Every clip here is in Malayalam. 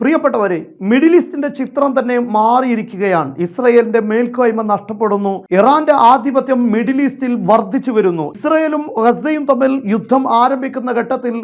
പ്രിയപ്പെട്ടവരെ മിഡിൽ ഈസ്റ്റിന്റെ ചിത്രം തന്നെ മാറിയിരിക്കുകയാണ്. ഇസ്രയേലിന്റെ മേൽക്കോയ്മ നഷ്ടപ്പെടുന്നു. ഇറാന്റെ ആധിപത്യം മിഡിൽ ഈസ്റ്റിൽ വർദ്ധിച്ചു വരുന്നു. ഇസ്രയേലും ഗസയും തമ്മിൽ യുദ്ധം ആരംഭിക്കുന്ന ഘട്ടത്തിൽ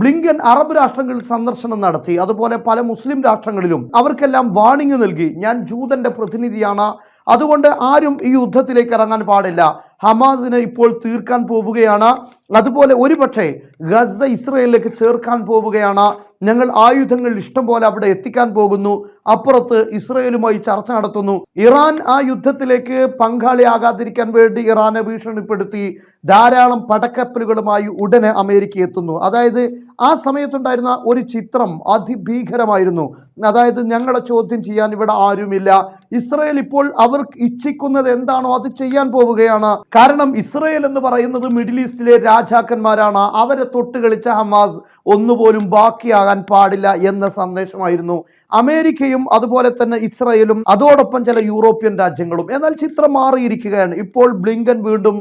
ബ്ലിങ്കൻ അറബ് രാഷ്ട്രങ്ങളിൽ സന്ദർശനം നടത്തി. അതുപോലെ പല മുസ്ലിം രാഷ്ട്രങ്ങളിലും അവർക്കെല്ലാം വാണിംഗ് നൽകി. ഞാൻ ജൂതന്റെ പ്രതിനിധിയാണ്. അതുകൊണ്ട് ആരും ഈ യുദ്ധത്തിലേക്ക് ഇറങ്ങാൻ പാടില്ല. ഹമാസിനെ ഇപ്പോൾ തീർക്കാൻ പോവുകയാണ്. അതുപോലെ ഒരുപക്ഷെ ഗസ ഇസ്രയേലിലേക്ക് ചേർക്കാൻ പോവുകയാണ്. ഞങ്ങൾ ആയുധങ്ങൾ ഇഷ്ടം പോലെ അവിടെ എത്തിക്കാൻ പോകുന്നു. അപ്പുറത്ത് ഇസ്രയേലുമായി ചർച്ച നടത്തുന്നു. ഇറാൻ ആ യുദ്ധത്തിലേക്ക് പങ്കാളിയാകാതിരിക്കാൻ വേണ്ടി ഇറാനെ ഭീഷണിപ്പെടുത്തി. ധാരാളം പടക്കപ്പലുകളുമായി ഉടനെ അമേരിക്ക എത്തുന്നു. അതായത് ആ സമയത്തുണ്ടായിരുന്ന ഒരു ചിത്രം അതിഭീകരമായിരുന്നു. അതായത് ഞങ്ങളെ ചോദ്യം ചെയ്യാൻ ഇവിടെ ആരുമില്ല. ഇസ്രയേൽ ഇപ്പോൾ അവർ ഇച്ഛിക്കുന്നത് എന്താണോ അത് ചെയ്യാൻ പോവുകയാണ്. കാരണം ഇസ്രയേൽ എന്ന് പറയുന്നത് മിഡിൽ ഈസ്റ്റിലെ രാജാക്കന്മാരാണ്. അവരെ തൊട്ട് കളിച്ച ഹമാസ് ഒന്നുപോലും ബാക്കിയാകാൻ പാടില്ല എന്ന സന്ദേശമായിരുന്നു. അമേരിക്കയും അതുപോലെ തന്നെ ഇസ്രയേലും അതോടൊപ്പം ചില യൂറോപ്യൻ രാജ്യങ്ങളും. എന്നാൽ ചിത്രം മാറിയിരിക്കുകയാണ്. ഇപ്പോൾ ബ്ലിങ്കൻ വീണ്ടും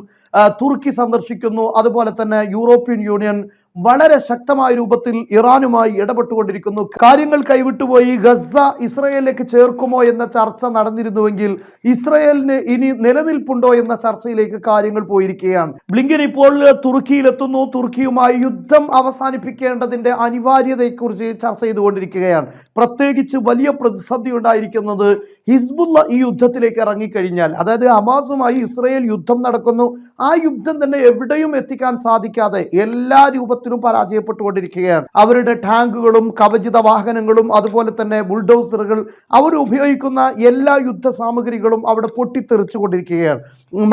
തുർക്കി സന്ദർശിക്കുന്നു. അതുപോലെ തന്നെ യൂറോപ്യൻ യൂണിയൻ വളരെ ശക്തമായ രൂപത്തിൽ ഇറാനുമായി ഇടപെട്ടുകൊണ്ടിരിക്കുന്നു. കാര്യങ്ങൾ കൈവിട്ടുപോയി. ഗസ ഇസ്രയേലിലേക്ക് ചേർക്കുമോ എന്ന ചർച്ച നടന്നിരുന്നുവെങ്കിൽ ഇസ്രയേലിന് ഇനി നിലനിൽപ്പുണ്ടോ എന്ന ചർച്ചയിലേക്ക് കാര്യങ്ങൾ പോയിരിക്കുകയാണ്. ബ്ലിങ്കൻ ഇപ്പോൾ തുർക്കിയിലെത്തുന്നു. തുർക്കിയുമായി യുദ്ധം അവസാനിപ്പിക്കേണ്ടതിന്റെ അനിവാര്യതയെക്കുറിച്ച് ചർച്ച ചെയ്തുകൊണ്ടിരിക്കുകയാണ്. പ്രത്യേകിച്ച് വലിയ പ്രതിസന്ധി ഉണ്ടായിരിക്കുന്നത് ഹിസ്ബുള്ള ഈ യുദ്ധത്തിലേക്ക് ഇറങ്ങിക്കഴിഞ്ഞാൽ അതായത് ഹമാസുമായി ഇസ്രയേൽ യുദ്ധം നടക്കുന്നു ആ യുദ്ധം തന്നെ എവിടെയും എത്തിക്കാൻ സാധിക്കാതെ എല്ലാ രൂപത്തിലും പരാജയപ്പെട്ടുകൊണ്ടിരിക്കുകയാണ്. അവരുടെ ടാങ്കുകളും കവചിത വാഹനങ്ങളും അതുപോലെ തന്നെ ബുൾഡോസറുകൾ അവർ ഉപയോഗിക്കുന്ന എല്ലാ യുദ്ധ സാമഗ്രികളും അവിടെ പൊട്ടിത്തെറിച്ചുകൊണ്ടിരിക്കുകയാണ്.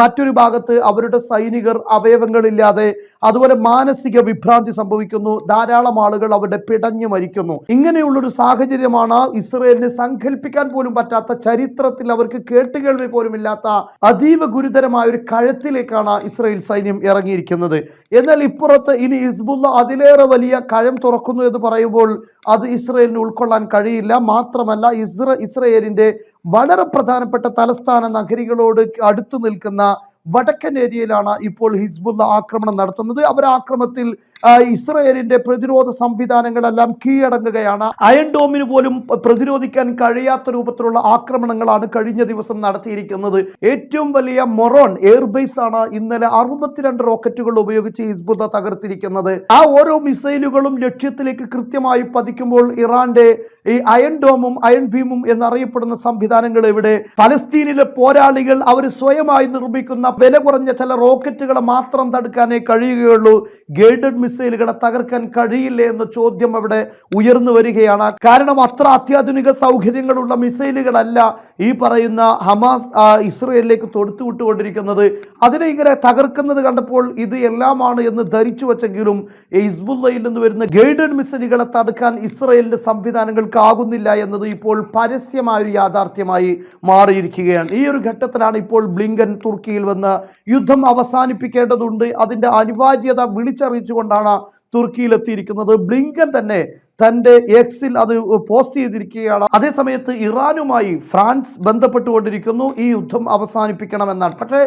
മറ്റൊരു ഭാഗത്ത് അവരുടെ സൈനികർ അവയവങ്ങളില്ലാതെ അതുപോലെ മാനസിക വിഭ്രാന്തി സംഭവിക്കുന്നു. ധാരാളം ആളുകൾ അവിടെ പിടഞ്ഞു മരിക്കുന്നു. ഇങ്ങനെയുള്ളൊരു സാഹചര്യമാണ് ഇസ്രയേലിന് സങ്കല്പിക്കാൻ പോലും പറ്റാത്ത ചരിത്രത്തിൽ അവർക്ക് കേട്ടുകേൾവി പോലും ഇല്ലാത്ത അതീവ ഗുരുതരമായ ഒരു കഴത്തിലേക്കാണ് ഇസ്രയേൽ സൈന്യം ഇറങ്ങിയിരിക്കുന്നത്. എന്നാൽ ഇപ്പുറത്ത് ഇനി ഹിസ്ബുള്ള അതിലേറെ വലിയ കഴം തുറക്കുന്നു എന്ന് പറയുമ്പോൾ അത് ഇസ്രയേലിന് ഉൾക്കൊള്ളാൻ കഴിയില്ല. മാത്രമല്ല ഇസ്ര ഇസ്രയേലിന്റെ വളരെ പ്രധാനപ്പെട്ട തലസ്ഥാന നഗരികളോട് അടുത്തു നിൽക്കുന്ന വടക്കൻ ഏരിയയിലാണ് ഇപ്പോൾ ഹിസ്ബുള്ള ആക്രമണം നടത്തുന്നത്. അവർ ആക്രമണത്തിൽ ആ, ഇസ്രയേലിന്റെ പ്രതിരോധ സംവിധാനങ്ങളെല്ലാം കീഴടങ്ങുകയാണ്. അയൺ ഡോമിന് പോലും പ്രതിരോധിക്കാൻ കഴിയാത്ത രൂപത്തിലുള്ള ആക്രമണങ്ങളാണ് കഴിഞ്ഞ ദിവസം നടത്തിയിരിക്കുന്നത്. ഏറ്റവും വലിയ മൊറോൺ എയർബേസ് ആണ് ഇന്നലെ അറുപത്തിരണ്ട് റോക്കറ്റുകൾ ഉപയോഗിച്ച് ഹിസ്ബുദ തകർത്തിരിക്കുന്നത്. ആ ഓരോ മിസൈലുകളും ലക്ഷ്യത്തിലേക്ക് കൃത്യമായി പതിക്കുമ്പോൾ ഇറാന്റെ ഈ അയൺ ഡോമും അയൺ ഭീമും എന്നറിയപ്പെടുന്ന സംവിധാനങ്ങൾ ഇവിടെ പലസ്തീനിലെ പോരാളികൾ അവർ സ്വയമായി നിർമ്മിക്കുന്ന വില കുറഞ്ഞ ചില റോക്കറ്റുകളെ മാത്രം തടുക്കാനേ കഴിയുകയുള്ളൂ. ഗൈഡഡ് മിസൈലുകളെ തകർക്കാൻ കഴിയില്ല എന്ന ചോദ്യം അവിടെ ഉയർന്നു വരികയാണ്. കാരണം അത്ര അത്യാധുനിക സൗകര്യങ്ങളുള്ള മിസൈലുകളല്ല ഈ പറയുന്ന ഹമാസ് ഇസ്രയേലിലേക്ക് തൊടുത്തു വിട്ടുകൊണ്ടിരിക്കുന്നത് അതിനെ ഇങ്ങനെ തകർക്കുന്നത് കണ്ടപ്പോൾ ഇത് എല്ലാമാണ് എന്ന് ധരിച്ചു വച്ചെങ്കിലും ഇസ്ബുല്ലയിൽ നിന്ന് വരുന്ന ഗൈഡഡ് മിസൈലുകളെ തടുക്കാൻ ഇസ്രയേലിന്റെ സംവിധാനങ്ങൾക്ക് ആകുന്നില്ല എന്നത് ഇപ്പോൾ പരസ്യമായ ഒരു യാഥാർത്ഥ്യമായി മാറിയിരിക്കുകയാണ്. ഈ ഒരു ഘട്ടത്തിലാണ് ഇപ്പോൾ ബ്ലിങ്കൻ തുർക്കിയിൽ വന്ന് യുദ്ധം അവസാനിപ്പിക്കേണ്ടതുണ്ട്. അതിന്റെ അനിവാര്യത വിളിച്ചറിയിച്ചുകൊണ്ടാണ് തുർക്കിയിലെത്തിയിരിക്കുന്നത് ബ്ലിങ്കൻ തന്നെ തന്റെ എക്സിൽ അത് പോസ്റ്റ് ചെയ്തിരിക്കുകയാണ്. അതേസമയത്ത് ഇറാനുമായി ഫ്രാൻസ് ബന്ധപ്പെട്ടുകൊണ്ടിരിക്കുന്നു. ഈ യുദ്ധം അവസാനിപ്പിക്കണമെന്നാണ്. പക്ഷേ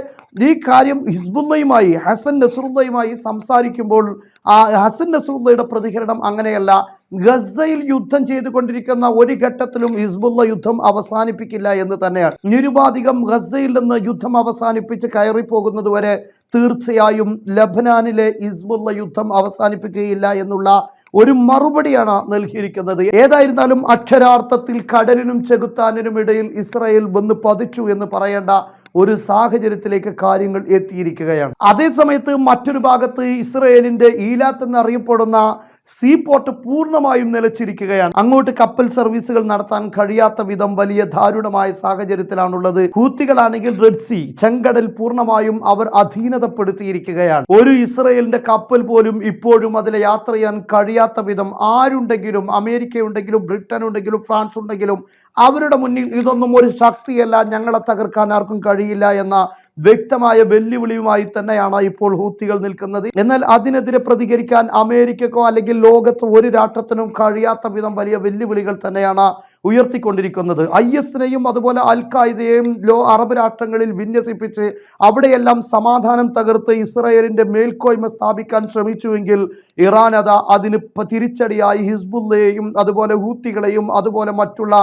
ഈ കാര്യം ഹിസ്ബുന്നയുമായി ഹസൻ നസറുള്ളയുമായി സംസാരിക്കുമ്പോൾ ആ ഹസൻ നസറുള്ളയുടെ പ്രതികരണം അങ്ങനെയല്ല. ഗസയിൽ യുദ്ധം ചെയ്തുകൊണ്ടിരിക്കുന്ന ഒരു ഘട്ടത്തിലും ഹിസ്ബുള്ള യുദ്ധം അവസാനിപ്പിക്കില്ല എന്ന് തന്നെയാണ്. നിരുപാധികം ഗസയിൽ നിന്ന് യുദ്ധം അവസാനിപ്പിച്ച് കയറിപ്പോകുന്നതുവരെ തീർച്ചയായും ലബനാനിലെ ഹിസ്ബുള്ള യുദ്ധം അവസാനിപ്പിക്കുകയില്ല എന്നുള്ള ഒരു മറുപടിയാണ് നൽകിയിരിക്കുന്നത്. ഏതായിരുന്നാലും അക്ഷരാർത്ഥത്തിൽ കടലിനും ചെകുത്താനിനും ഇടയിൽ ഇസ്രായേൽ വന്ന് പതിച്ചു എന്ന് പറയേണ്ട ഒരു സാഹചര്യത്തിലേക്ക് കാര്യങ്ങൾ എത്തിയിരിക്കുകയാണ്. അതേസമയത്ത് മറ്റൊരു ഭാഗത്ത് ഇസ്രയേലിന്റെ ഈലാത്ത് എന്നറിയപ്പെടുന്ന സീ പോർട്ട് പൂർണമായും നിലച്ചിരിക്കുകയാണ്. അങ്ങോട്ട് കപ്പൽ സർവീസുകൾ നടത്താൻ കഴിയാത്ത വിധം വലിയ ദാരുണമായ സാഹചര്യത്തിലാണുള്ളത്. ഹൂത്തികളാണെങ്കിൽ റെഡ് സി ചെങ്കടൽ പൂർണമായും അവർ അധീനതപ്പെടുത്തിയിരിക്കുകയാണ്. ഒരു ഇസ്രയേലിന്റെ കപ്പൽ പോലും ഇപ്പോഴും അതിൽ യാത്ര ചെയ്യാൻ കഴിയാത്ത വിധം ആരുണ്ടെങ്കിലും അമേരിക്ക ഉണ്ടെങ്കിലും ബ്രിട്ടൻ ഉണ്ടെങ്കിലും ഫ്രാൻസ് ഉണ്ടെങ്കിലും അവരുടെ മുന്നിൽ ഇതൊന്നും ഒരു ശക്തിയല്ല. ഞങ്ങളെ തകർക്കാൻ ആർക്കും കഴിയില്ല എന്ന വ്യക്തമായ വെല്ലുവിളിയുമായി തന്നെയാണ് ഇപ്പോൾ ഹൂത്തികൾ നിൽക്കുന്നത്. എന്നാൽ അതിനെതിരെ പ്രതികരിക്കാൻ അമേരിക്കക്കോ അല്ലെങ്കിൽ ലോകത്ത് ഒരു രാഷ്ട്രത്തിനും കഴിയാത്ത വിധം വലിയ വെല്ലുവിളികൾ തന്നെയാണ് ഉയർത്തിക്കൊണ്ടിരിക്കുന്നത്. ഐ എസിനെയും അതുപോലെ അൽ ഖായിദയെയും ലോ അറബ് രാഷ്ട്രങ്ങളിൽ വിന്യസിപ്പിച്ച് അവിടെയെല്ലാം സമാധാനം തകർത്ത് ഇസ്രായേലിന്റെ മേൽക്കോയ്മ സ്ഥാപിക്കാൻ ശ്രമിച്ചുവെങ്കിൽ ഇറാൻ അതാ അതിന് തിരിച്ചടിയായി ഹിസ്ബുള്ളയെയും അതുപോലെ ഹൂത്തികളെയും അതുപോലെ മറ്റുള്ള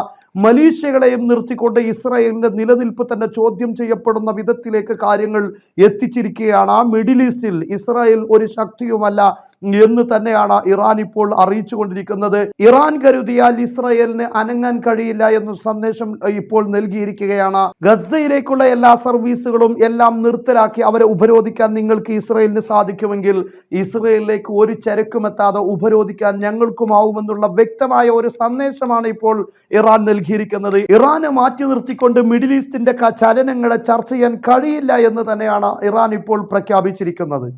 മലീഷ്യകളെയും നിർത്തിക്കൊണ്ട് ഇസ്രായേലിന്റെ നിലനിൽപ്പ് തന്നെ ചോദ്യം ചെയ്യപ്പെടുന്ന വിധത്തിലേക്ക് കാര്യങ്ങൾ എത്തിച്ചിരിക്കുകയാണ്. ആ മിഡിൽ ഈസ്റ്റിൽ ഇസ്രായേൽ ഒരു ശക്തിയുമല്ല എന്ന് തന്നെയാണ് ഇറാൻ ഇപ്പോൾ അറിയിച്ചുകൊണ്ടിരിക്കുന്നത്. ഇറാൻ കരുതിയാൽ ഇസ്രായേലിന് അനങ്ങാൻ കഴിയില്ല എന്ന സന്ദേശം ഇപ്പോൾ നൽകിയിരിക്കുകയാണ്. ഗസയിലേക്കുള്ള എല്ലാ സർവീസുകളും എല്ലാം നിർത്തലാക്കി അവരെ ഉപരോധിക്കാൻ നിങ്ങൾക്ക് ഇസ്രായേലിന് സാധിക്കുമെങ്കിൽ ഇസ്രയേലിലേക്ക് ഒരു ചരക്കുമെത്താതെ ഉപരോധിക്കാൻ ഞങ്ങൾക്കുമാവുമെന്നുള്ള വ്യക്തമായ ഒരു സന്ദേശമാണ് ഇപ്പോൾ ഇറാൻ നൽകിയിരിക്കുന്നത്. ഇറാനെ മാറ്റി നിർത്തിക്കൊണ്ട് മിഡിൽ ഈസ്റ്റിന്റെ ചലനങ്ങളെ ചർച്ച ചെയ്യാൻ കഴിയില്ല എന്ന് തന്നെയാണ് ഇറാൻ ഇപ്പോൾ പ്രഖ്യാപിച്ചിരിക്കുന്നത്.